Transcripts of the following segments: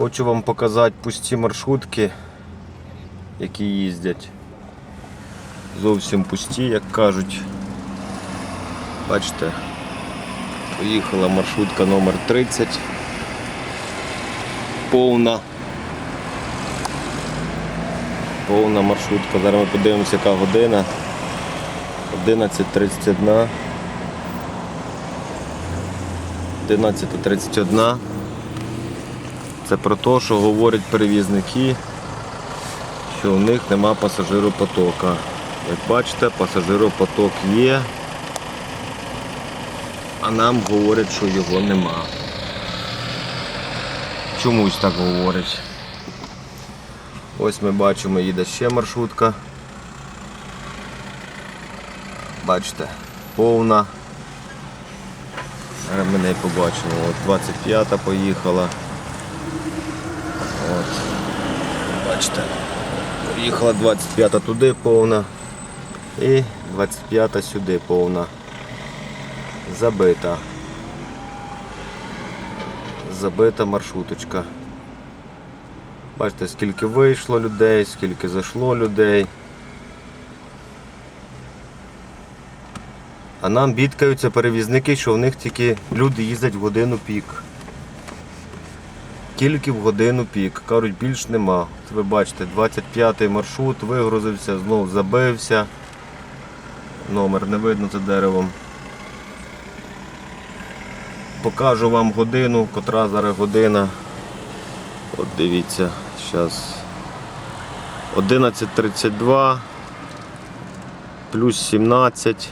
Хочу вам показати пусті маршрутки, які їздять. Зовсім пусті, як кажуть. Бачите, поїхала маршрутка номер 30. Повна. Повна маршрутка. Зараз ми подивимося, яка година. 11.31. 11.31. Це про те, що говорять перевізники, що у них нема пасажиропотока. Як бачите, пасажиропоток є, а нам говорять, що його нема. Чомусь так говорять. Ось ми бачимо, їде ще маршрутка. Бачите, повна. Зараз ми не побачимо. От 25-та поїхала. От. Бачите, поїхала 25-та туди повна і 25-та сюди повна. Забита. Забита маршруточка. Бачите, скільки вийшло людей, скільки зайшло людей. А нам бідкаються перевізники, що в них тільки люди їздять в годину пік. Тільки в годину пік. Кажуть, більш нема. Ви бачите, 25-й маршрут вигрузився, знову забився. Номер не видно за деревом. Покажу вам годину, котра зараз година. От дивіться, зараз 11.32 плюс 17.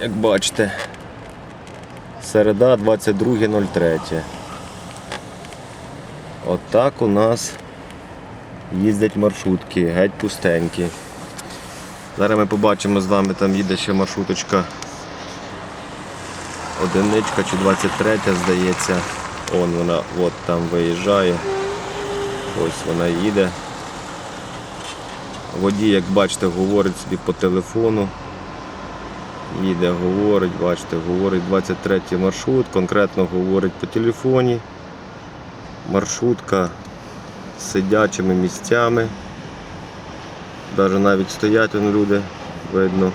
Як бачите, середа 22.03. Отак у нас їздять маршрутки, геть пустенькі. Зараз ми побачимо з вами, там їде ще маршруточка. Одиничка чи 23 здається. Он вона от там виїжджає. Ось вона їде. Водій, як бачите, говорить собі по телефону. Їде, говорить, бачите, говорить 23 маршрут, конкретно говорить по телефоні. Маршрутка з сидячими місцями. Навіть навіть стоять вон люди, видно.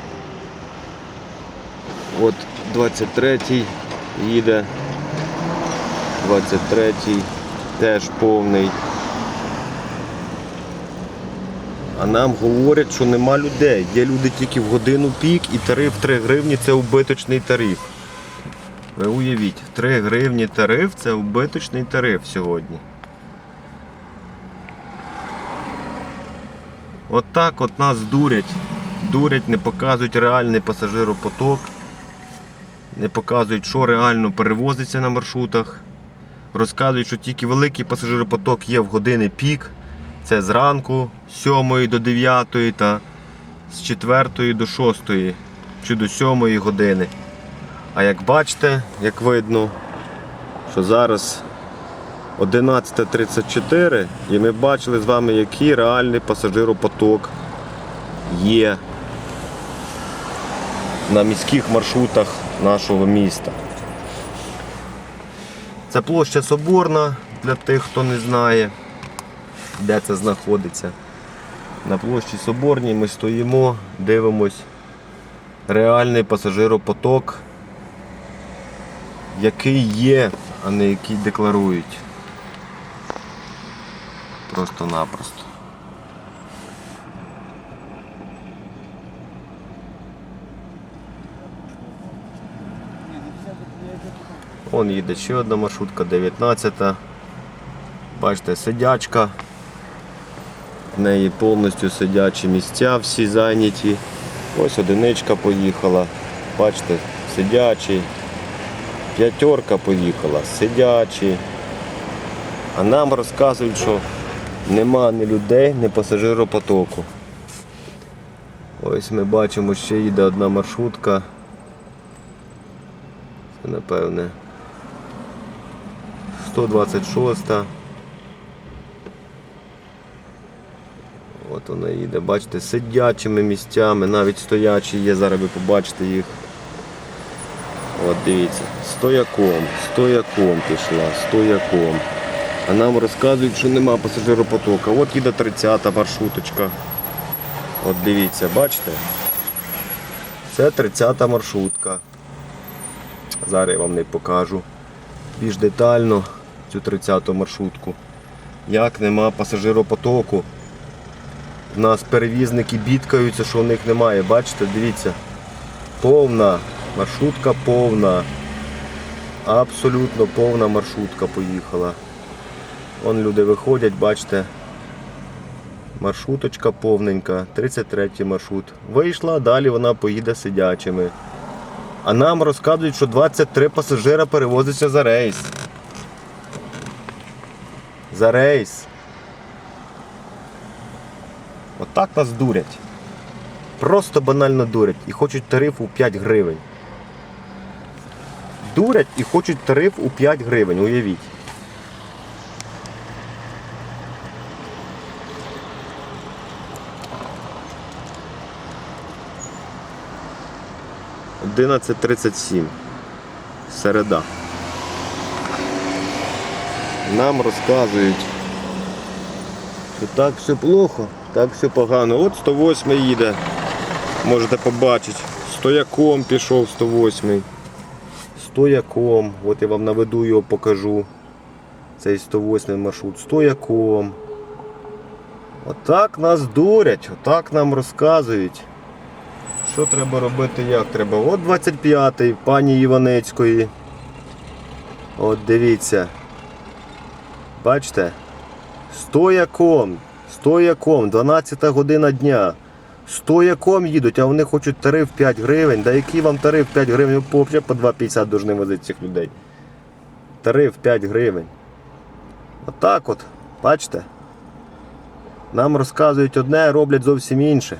От 23-й їде. 23-й теж повний. А нам говорять, що нема людей. Є люди тільки в годину пік і тариф 3 гривні це убиточний тариф. Ви уявіть, 3 гривні тариф це убиточний тариф сьогодні. От так от нас дурять. Дурять, не показують реальний пасажиропоток, не показують, що реально перевозиться на маршрутах. Розказують, що тільки великий пасажиропоток є в години пік. Це зранку з 7 до 9 та з 4 до 6 чи до 7 години. А як бачите, як видно, що зараз 11.34 і ми бачили з вами, який реальний пасажиропоток є на міських маршрутах нашого міста. Це площа Соборна для тих, хто не знає, де це знаходиться. На площі Соборній ми стоїмо, дивимось реальний пасажиропоток, який є, а не який декларують. Просто-напросто. Вон їде ще одна маршрутка, 19-та. Бачите, сидячка. В неї повністю сидячі місця, всі зайняті. Ось одиничка поїхала. Бачите, сидячий. П'ятерка поїхала, сидячі. А нам розказують, що нема ні людей, ні пасажиропотоку. Ось ми бачимо, ще їде одна маршрутка. Це напевне 126. От вона їде, бачите, сидячими місцями, навіть стоячі є, зараз ви побачите їх. От дивіться, стояком, стояком пішла, стояком. А нам розказують, що нема пасажиропотока. От їде 30-та маршруточка. От дивіться, бачите? Це 30-та маршрутка. Зараз я вам не покажу більш детально цю 30-ту маршрутку. Як нема пасажиропотоку. В нас перевізники бідкаються, що в них немає. Бачите, дивіться. Повна. Маршрутка повна. Абсолютно повна маршрутка поїхала. Вон люди виходять, бачите. Маршруточка повненька, 33 маршрут. Вийшла, далі вона поїде сидячими. А нам розказують, що 23 пасажира перевозиться за рейс. За рейс. Отак нас дурять. Просто банально дурять і хочуть тариф у 5 гривень. Дурять і хочуть тариф у 5 гривень, уявіть. Одинадцять тридцять сім. Середа. Нам розказують, що так все плохо, так все погано. От 108 їде. Можете побачити. Стояком пішов 108. Стояком. От я вам наведу його покажу. Цей 108 маршрут. Стояком. Отак нас дурять, отак нам розказують. Що треба робити, як треба? От 25-й пані Іванецької. От дивіться. Бачите? Стояком. Стояком. 12 година дня. Стояком їдуть, а вони хочуть тариф 5 гривень. Да який вам тариф 5 гривень? Ви по 2,50 повинні возити цих людей. Тариф 5 гривень. Отак от. Бачите? Нам розказують одне, роблять зовсім інше.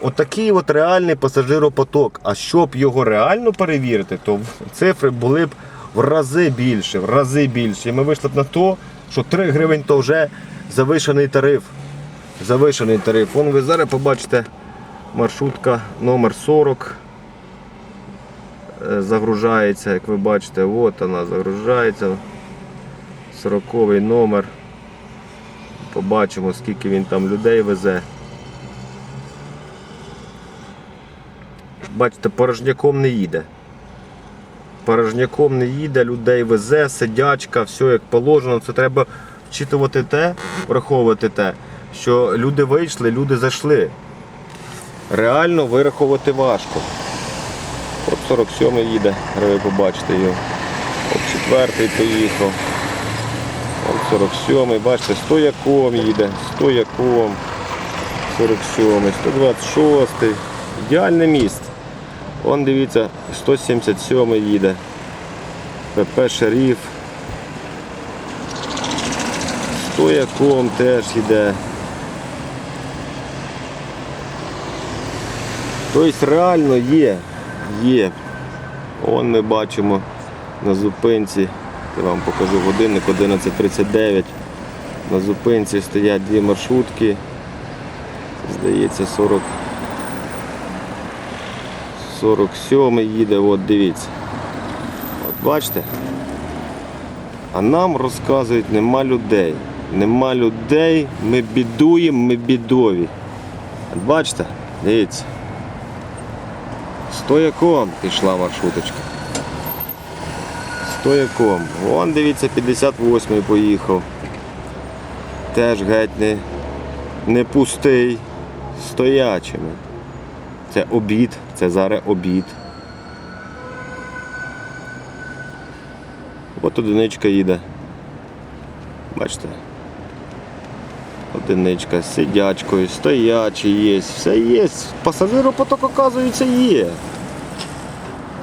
Отакий от реальний пасажиропоток. А щоб його реально перевірити, то цифри були б в рази більше, в рази більше. І ми вийшли б на то, що 3 гривень то вже завишений тариф. Завишений тариф. Вон ви зараз побачите маршрутка номер 40 е, загружається, як ви бачите, от вона загружається. 40 номер. Побачимо, скільки він там людей везе. Бачите, порожняком не їде. Порожняком не їде, людей везе, сидячка, все як положено. Це треба вчитувати те, враховувати те, що люди вийшли, люди зайшли. Реально вираховувати важко. От 47 їде, ви побачите його. От 4 поїхав. От 47 бачите, стояком їде, стояком. 47 126 Ідеальне місце. Вон дивіться, 177 їде. ПП Шеріф. Стояком теж йде. Тобто реально є, є. Вон ми бачимо на зупинці, я вам покажу годинник 11.39. На зупинці стоять дві маршрутки. Здається, 40. 47 їде, от дивіться. От бачите? А нам розказують, нема людей. Нема людей, ми бідуємо, ми бідові. От бачите? Дивіться. Стояком пішла маршруточка. Стояком. Вон дивіться, 58-й поїхав. Теж геть не, не пустий. Стоячими. Це обід, це зараз обід. От одиничка їде. Бачите? Одиничка з сидячкою, стоячий є, все є. Пасажиропоток, оказується, є.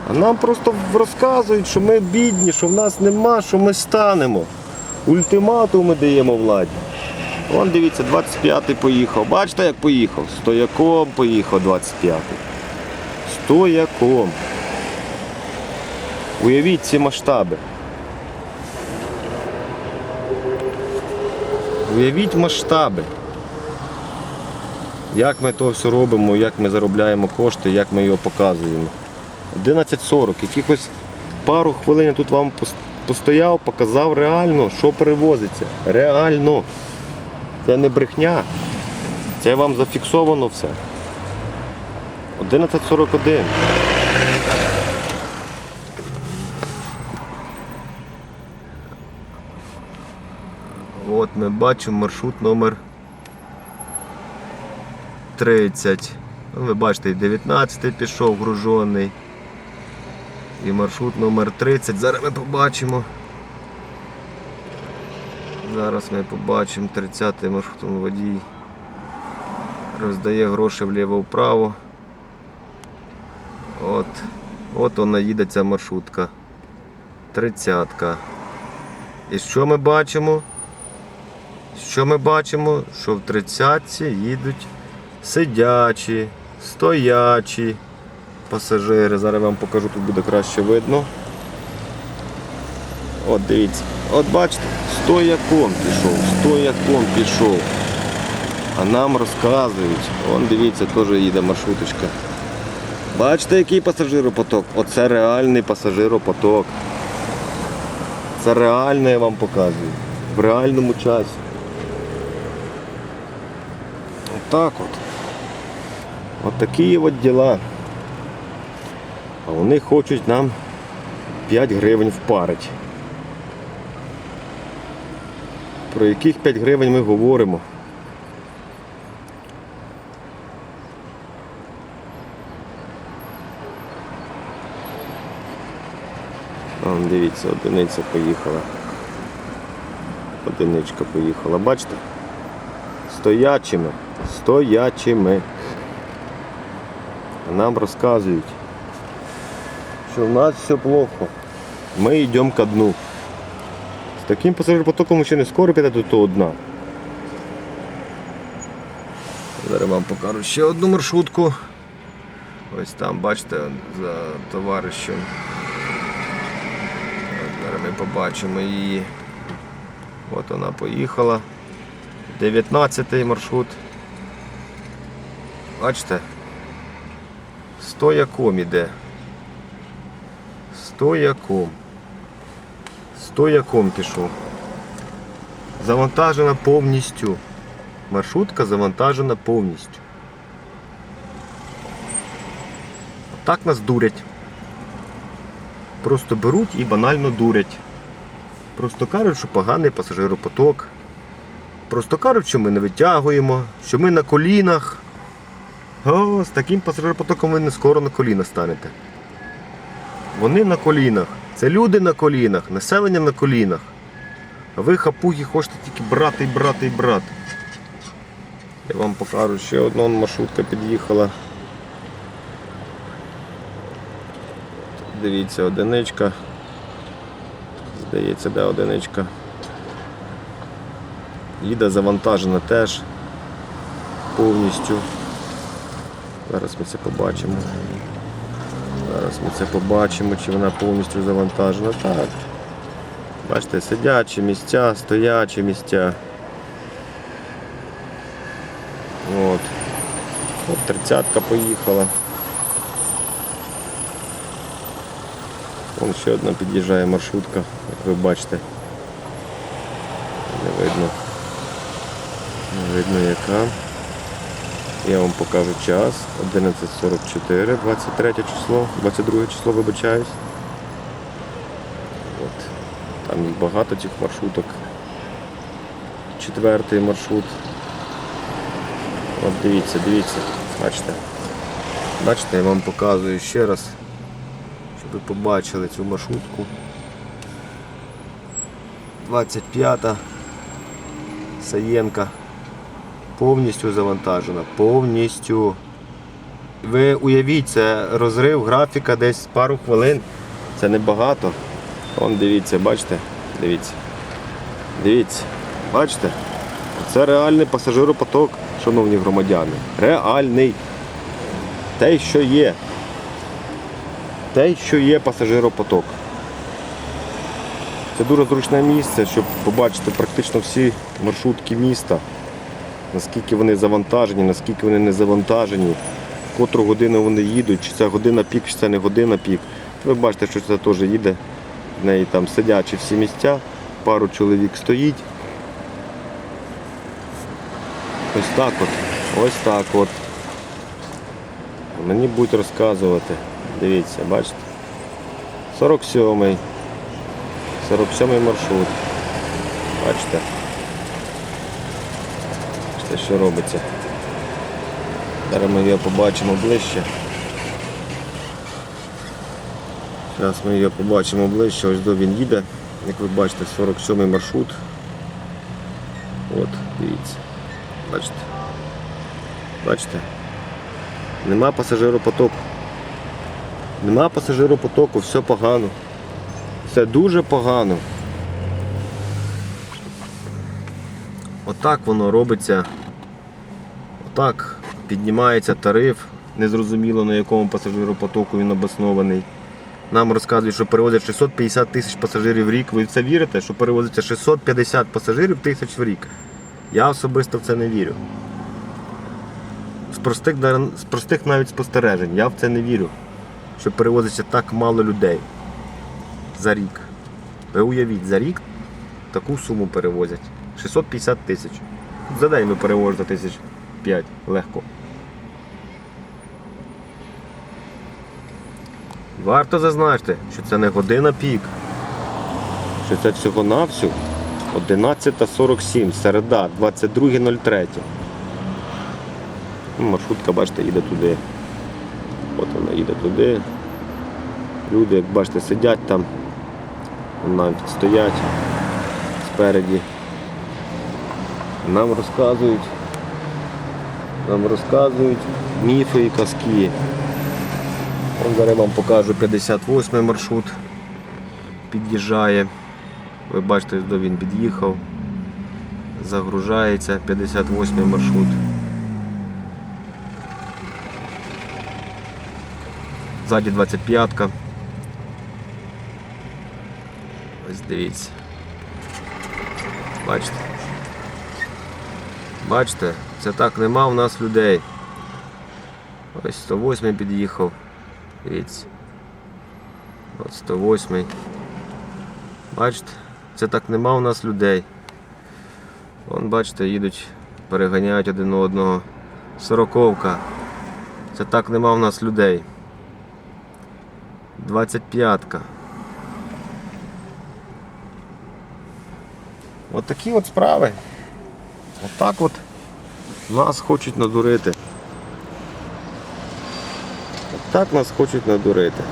А нам просто розказують, що ми бідні, що в нас нема, що ми станемо. Ультиматуми даємо владі. Вон дивіться, 25-й поїхав. Бачите, як поїхав? Стояком поїхав 25-й. Стояком. Уявіть ці масштаби. Уявіть масштаби. Як ми то все робимо, як ми заробляємо кошти, як ми його показуємо. 11.40, якихось пару хвилин я тут вам постояв, показав реально, що перевозиться. Реально. Це не брехня. Це вам зафіксовано все. 11.41. От ми бачимо маршрут номер 30. Ну, ви бачите, і 19 пішов гружений. І маршрут номер 30. Зараз ми побачимо. Зараз ми побачимо 30-й маршрут водій. Роздає гроші вліво-вправо. От. От вона їде ця маршрутка. Тридцятка. І що ми бачимо? Що ми бачимо? Що в тридцятці їдуть сидячі, стоячі пасажири. Зараз я вам покажу, тут буде краще видно. От дивіться. От бачите, стояком пішов, стояком пішов. А нам розказують. Вон дивіться, теж їде маршруточка. Бачите, який пасажиропоток? Оце реальний пасажиропоток. Це реально я вам показую. В реальному часі. Отак от. От такі от діла. А вони хочуть нам 5 гривень впарити. Про яких 5 гривень ми говоримо? Дивіться, одиниця поїхала. Одиничка поїхала. Бачите? Стоячими. Стоячими. Нам розказують, що в нас все плохо. Ми йдемо ко дну. З таким пасажиропотоком ви ще не скоро піде до того дна. Зараз вам покажу ще одну маршрутку. Ось там, бачите, за товаришем. Побачимо її. От вона поїхала. 19 маршрут. Бачите? Стояком іде. Стояком. Стояком пішов. Завантажена повністю. Маршрутка завантажена повністю. Так нас дурять. Просто беруть і банально дурять. Просто кажуть, що поганий пасажиропоток. Просто кажуть, що ми не витягуємо, що ми на колінах. О, з таким пасажиропотоком ви не скоро на коліна станете. Вони на колінах. Це люди на колінах, населення на колінах. А ви хапуги хочете тільки брати і брати і брати. Я вам покажу ще одна маршрутка під'їхала. Дивіться, одиничка. Здається, де одиничка. Їде завантажена теж повністю. Зараз ми це побачимо. Зараз ми це побачимо, чи вона повністю завантажена. Так. Бачите, сидячі місця, стоячі місця. От. От тридцятка поїхала. Вон ще одна під'їжджає маршрутка, як ви бачите. Не видно. Не видно яка. Я вам покажу час. 11.44, 23 число, 22 число вибачаюсь. От. Там багато цих маршруток. Четвертий маршрут. От дивіться, дивіться, бачите. Бачите, я вам показую ще раз, ви побачили цю маршрутку. 25-та Саєнка повністю завантажена. Повністю. Ви уявіть, це розрив графіка десь пару хвилин. Це небагато. Вон дивіться, бачите? Дивіться. Дивіться, бачите? Це реальний пасажиропоток, шановні громадяни. Реальний. Те, що є. Те, що є пасажиропоток. Це дуже зручне місце, щоб побачити практично всі маршрутки міста. наскільки вони завантажені, наскільки вони не завантажені, в котру годину вони їдуть, чи це година пік, чи це не година пік. Ви бачите, що це теж їде. В неї там сидячі всі місця, пару чоловік стоїть. Ось так от. Ось так от. Мені будуть розказувати. Дивіться, бачите? 47-й. 47-й маршрут. Бачите? Бачите, що робиться. Зараз ми його побачимо ближче. Зараз ми його побачимо ближче, ось до він їде. Як ви бачите, 47-й маршрут. От, дивіться. Бачите? Бачите? Нема пасажиропотоку. Нема пасажиропотоку, все погано. Все дуже погано. Отак воно робиться. Отак піднімається тариф. Незрозуміло на якому пасажиропотоку він обоснований. Нам розказують, що перевозять 650 тисяч пасажирів в рік. Ви в це вірите, що перевозиться 650 пасажирів тисяч в рік? Я особисто в це не вірю. З простих, з простих навіть спостережень. Я в це не вірю, що перевозиться так мало людей за рік. Ви уявіть, за рік таку суму перевозять. 650 тисяч. За день ви перевозите тисяч 5 легко. Варто зазначити, що це не година пік, що це всього-навсього 11.47, середа, 22.03. Ну, Маршрутка, бачите, їде туди. Їде туди. Люди, як бачите, сидять там, навіть стоять спереді. Нам розказують, нам розказують міфи і казки. От зараз вам покажу 58 маршрут. Під'їжджає. Ви бачите, де він під'їхав. Загружається 58 маршрут. Ззаді 25-ка. Ось дивіться. Бачите? Бачите, це так нема у нас людей. Ось 108 під'їхав. Дивіться. От 108. Бачите, це так нема у нас людей. Вон, бачите, їдуть, переганяють один одного. Сороковка. Це так нема у нас людей. 25-ка. От такі от справи. От так от нас хочуть надурити. От так нас хочуть надурити.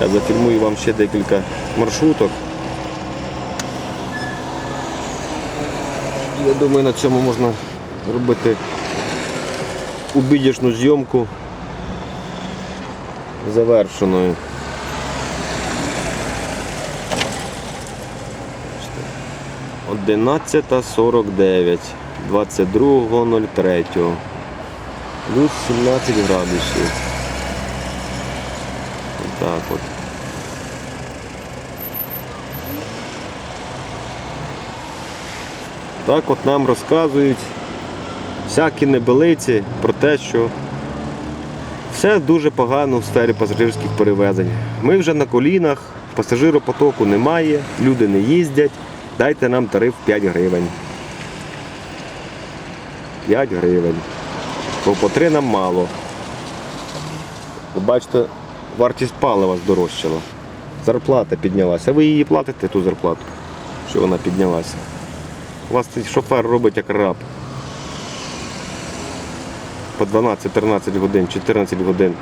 Я зафільмую вам ще декілька маршруток. Я думаю, на цьому можна робити убідішну зйомку завершеною. 11.49, 22.03. Плюс 17 градусів. Так от. Так от нам розказують всякі небелиці про те, що все дуже погано в сфері пасажирських перевезень. Ми вже на колінах, пасажиропотоку немає, люди не їздять. Дайте нам тариф 5 гривень. 5 гривень. Бо по 3 нам мало. Ви бачите, вартість палива здорожчала. Зарплата піднялася. Ви її платите ту зарплату, що вона піднялася. У вас цей шофер робить як раб. По 12-13 годин, 14 годин.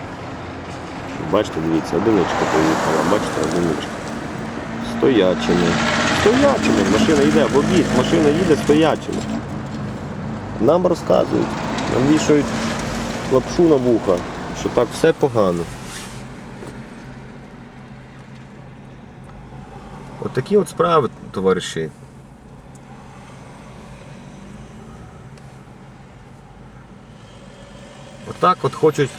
Бачите, дивіться, одиничка поїхала, бачите, одиничка. Стоячими. Стоячими. Машина йде в обід, машина їде стоячими. Нам розказують, нам вішають лапшу на вуха, що так все погано. От такі от справи, товариші. так от хочуть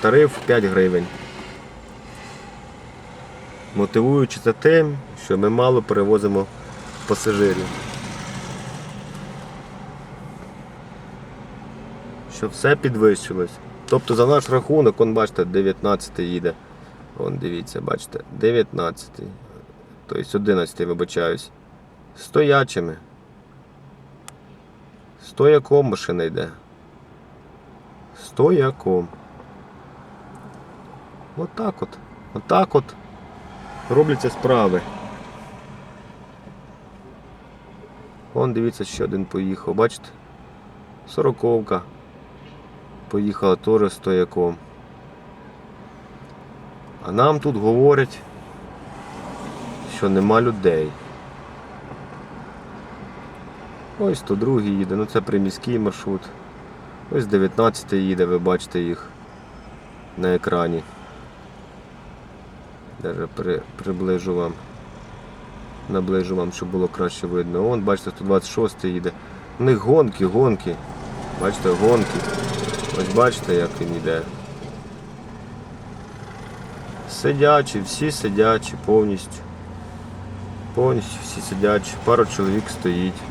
тариф 5 гривень. Мотивуючи це тим, що ми мало перевозимо пасажирів. Що все підвищилось. Тобто за наш рахунок, он бачите, 19 їде. Вон дивіться, бачите, 19, тобто 11 вибачаюсь. Стоячими. Сто Стояком машина йде. Стояком. Отак от. Отак от робляться справи. Вон дивіться, ще один поїхав, бачите? Сороковка. Поїхала теж стояком. А нам тут говорять, що нема людей. Ось 102 їде, ну це приміський маршрут. Ось 19 їде, ви бачите їх на екрані. Даже при, приближу вам. Наближу вам, щоб було краще видно. Вон, бачите, 126 їде. У них гонки, гонки. Бачите, гонки. Ось бачите, як він йде. Сидячі, всі сидячі повністю. Повністю всі сидячі. Пару чоловік стоїть.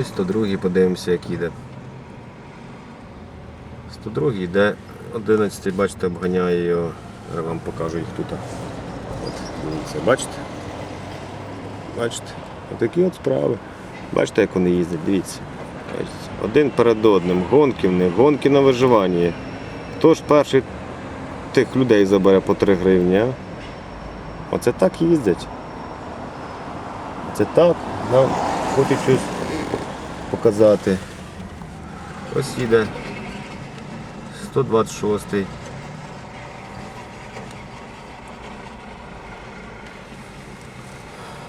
Ось 102 подивимося, як їде. 102 йде, 11 бачите, обганяє його. Я вам покажу їх тут. От, дивіться, бачите? Бачите? Отакі от справи. Бачите, як вони їздять, дивіться. Бачите? Один перед одним. Гонки в них, гонки на виживання. Хто ж перший тих людей забере по 3 гривні, а? Оце так їздять. Це так. Нам хочуть щось показати. Ось їде 126.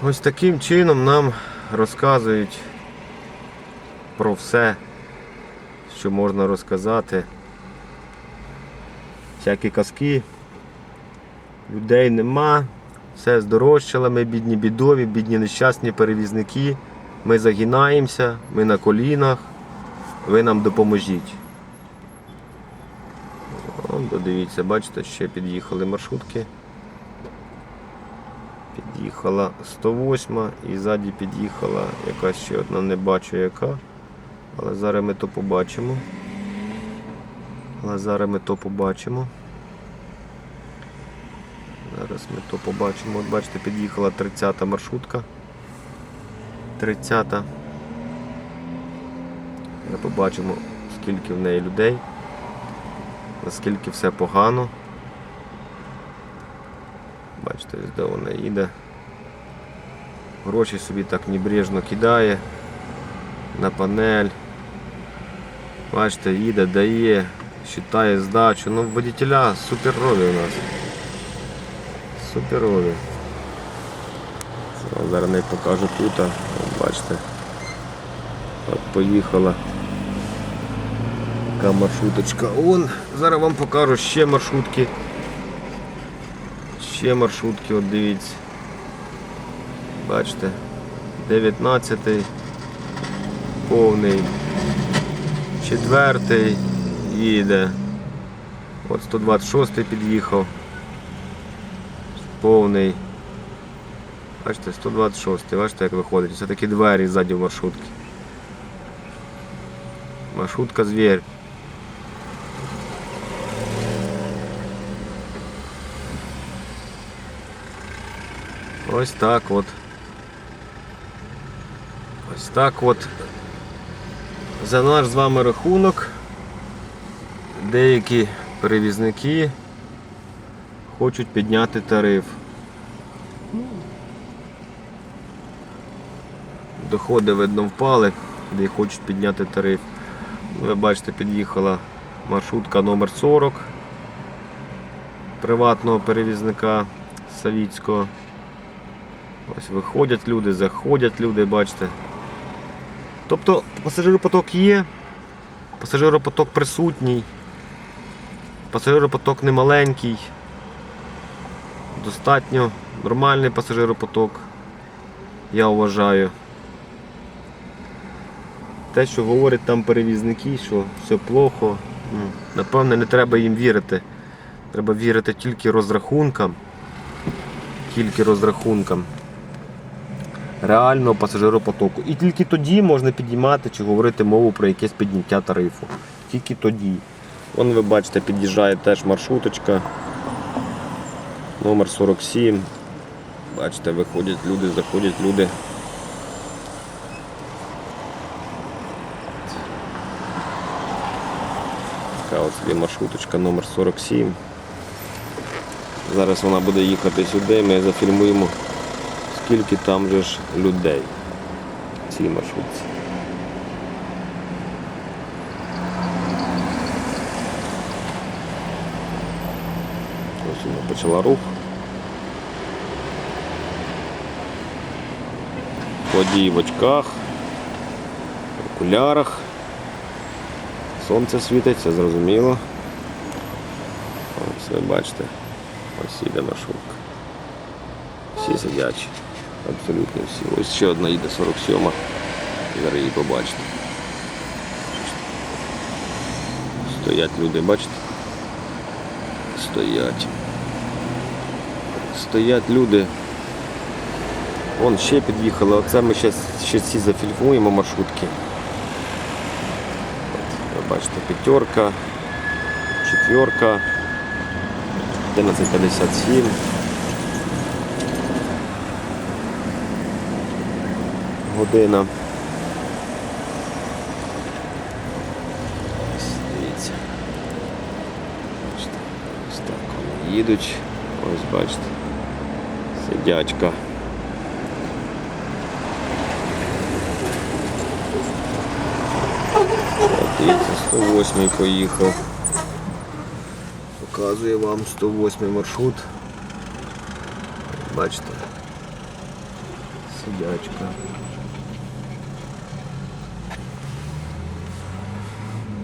Ось таким чином нам розказують про все, що можна розказати. Всякі казки. Людей нема, все здорожчало, ми бідні бідові, бідні нещасні перевізники. Ми загинаємося, ми на колінах, ви нам допоможіть. Вон, дивіться, бачите, ще під'їхали маршрутки. Під'їхала 108 і ззаді під'їхала якась ще одна, не бачу яка. Але зараз ми то побачимо. Але зараз ми то побачимо. Зараз ми то побачимо. От бачите, під'їхала 30-та маршрутка. 30. Ми побачимо, скільки в неї людей, наскільки все погано. Бачите, де вона їде. Гроші собі так небрежно кидає на панель. Бачите, їде, дає, считає здачу. Ну, водителя суперові у нас. Суперові. Зараз- не покажу тут, бачите. От поїхала. Така маршруточка. Он, зараз вам покажу ще маршрутки. Ще маршрутки, от дивіться. Бачите, 19 повний, четвертий їде. От 126 під'їхав. Повний. Бачите, 126, бачите, як виходить. Це такі двері ззаді маршрутки. Маршрутка звір. Ось так от. Ось так от. За наш з вами рахунок деякі перевізники хочуть підняти тариф. Доходи, видно, впали, де хочуть підняти тариф. Ви бачите, під'їхала маршрутка номер 40 приватного перевізника Савіцького. Ось виходять люди, заходять люди, бачите. Тобто пасажиропоток є, пасажиропоток присутній, пасажиропоток не маленький, достатньо нормальний пасажиропоток, я вважаю. Те, що говорять там перевізники, що все плохо, ну, напевне, не треба їм вірити. Треба вірити тільки розрахункам, тільки розрахункам. реального пасажиропотоку. І тільки тоді можна підіймати чи говорити мову про якесь підняття тарифу. Тільки тоді. Вон ви бачите, під'їжджає теж маршруточка. Номер 47. Бачите, виходять люди, заходять люди. Така от собі маршруточка номер 47. Зараз вона буде їхати сюди, ми зафільмуємо, скільки там же ж людей в цій маршрутці. Ось вона почала рух. Водій в очках, в окулярах. Сонце світиться, зрозуміло. Ось ви бачите, ось їде маршрутка. Всі сидячі. Абсолютно всі. Ось ще одна їде 47. Зараз її побачите. Стоять люди, бачите? Стоять. Стоять люди. Вон ще під'їхали. Оце ми ще, ще зафільмуємо маршрутки. Бачите, п'ятерка, четверка, 1157. Година. Дивіться. Ось так вони їдуть. Ось бачите. Сидячка. Дивіться, 108 поїхав. Показує вам 108 маршрут. Бачите. Сидячка.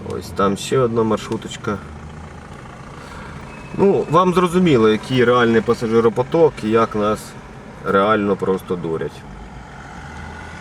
Ось там ще одна маршруточка. Ну, вам зрозуміло, який реальний пасажиропоток і як нас реально просто дурять.